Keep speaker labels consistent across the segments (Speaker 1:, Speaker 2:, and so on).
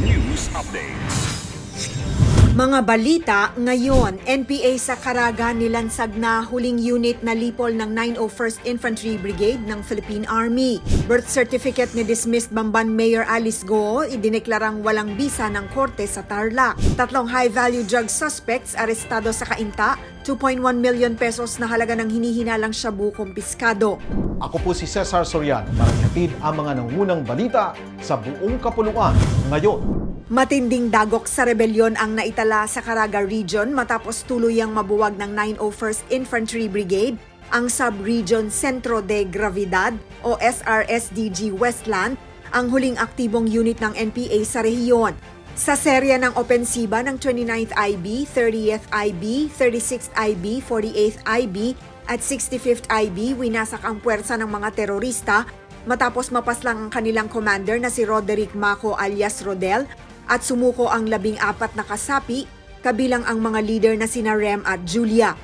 Speaker 1: News Updates.
Speaker 2: Mga balita ngayon, NPA sa Caraga nilansag na huling unit na lipol ng 901st Infantry Brigade ng Philippine Army. Birth certificate ni dismissed Bamban Mayor Alice Go idineklarang walang bisa ng korte sa Tarlac. Tatlong high-value drug suspects arestado sa Kainta, 2.1 million pesos na halaga ng hinihinalang shabu kumpiskado.
Speaker 3: Ako po si Cesar Soriano para ang mga nangunang balita sa buong kapuluan ngayon.
Speaker 2: Matinding dagok sa rebelyon ang naitala sa Caraga Region matapos tuluyang mabuwag ng 901st Infantry Brigade ang Sub-Region Centro de Gravidad o SRSDG Westland, ang huling aktibong unit ng NPA sa rehiyon. Sa serya ng opensiba ng 29th IB, 30th IB, 36th IB, 48th IB at 65th IB, winasak ang puwersa ng mga terorista matapos mapaslang ang kanilang commander na si Roderick Maco alias Rodel at sumuko ang labing apat na kasapi kabilang ang mga leader na sina Rem at Julia.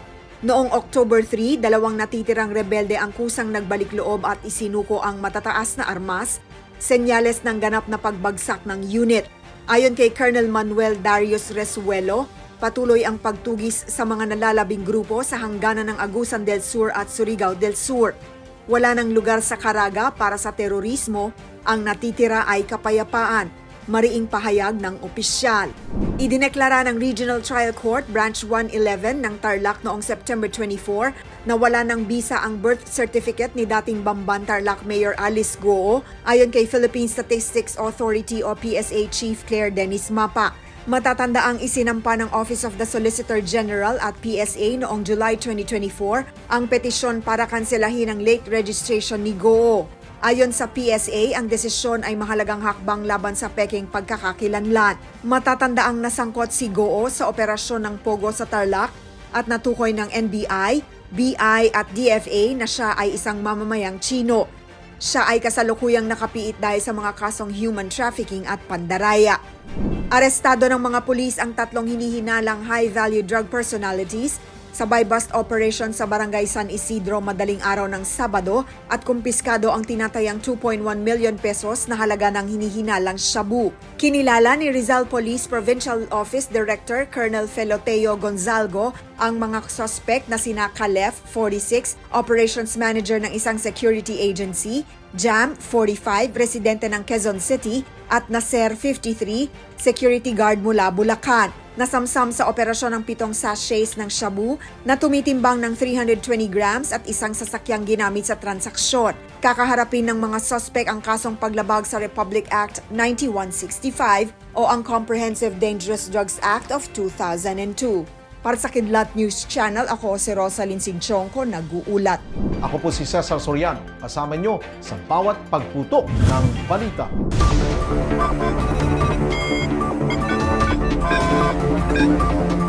Speaker 2: Noong October 3, dalawang natitirang rebelde ang kusang nagbalik loob at isinuko ang matataas na armas, senyales ng ganap na pagbagsak ng unit. Ayon kay Colonel Manuel Darius Resuelo, patuloy ang pagtugis sa mga nalalabing grupo sa hangganan ng Agusan del Sur at Surigao del Sur. Wala ng lugar sa Caraga para sa terorismo, ang natitira ay kapayapaan mariing pahayag ng opisyal. Idineklara ng Regional Trial Court Branch 111 ng Tarlac noong September 24 na wala ng bisa ang birth certificate ni dating Bamban Tarlac Mayor Alice Goo ayon kay Philippine Statistics Authority o PSA Chief Claire Dennis Mapa. Matatanda ang isinampa ng Office of the Solicitor General at PSA noong July 2024 ang petisyon para kanselahin ang late registration ni Goo. Ayon sa PSA, ang desisyon ay mahalagang hakbang laban sa peking pagkakakilanlan. Matatanda ang nasangkot si Goo sa operasyon ng Pogo sa Tarlac at natukoy ng NBI, BI at DFA na siya ay isang mamamayang Chino. Siya ay kasalukuyang nakapiit dahil sa mga kasong human trafficking at pandaraya. Arestado ng mga pulis ang tatlong hinihinalang high-value drug personalities sa buy-bust operation sa Barangay San Isidro madaling araw ng Sabado at kumpiskado ang tinatayang 2.1 million pesos na halaga ng hinihinalang shabu. Kinilala ni Rizal Police Provincial Office Director Colonel Feloteo Gonzalgo ang mga suspect na sina Calef, 46, Operations Manager ng isang security agency, Jam, 45, residente ng Quezon City, at Nasser, 53, security guard mula Bulacan. Nasamsam sa operasyon ng pitong sachets ng shabu na tumitimbang ng 320 grams at isang sasakyang ginamit sa transaksyon. Kakaharapin ng mga suspect ang kasong paglabag sa Republic Act 9165 o ang Comprehensive Dangerous Drugs Act of 2002. Para sa Kidlat News Channel, ako si Rosalyn Sinchonko, nag-uulat.
Speaker 3: Ako po si Cesar Soriano, kasama nyo sa bawat pagputok ng balita. Thank you.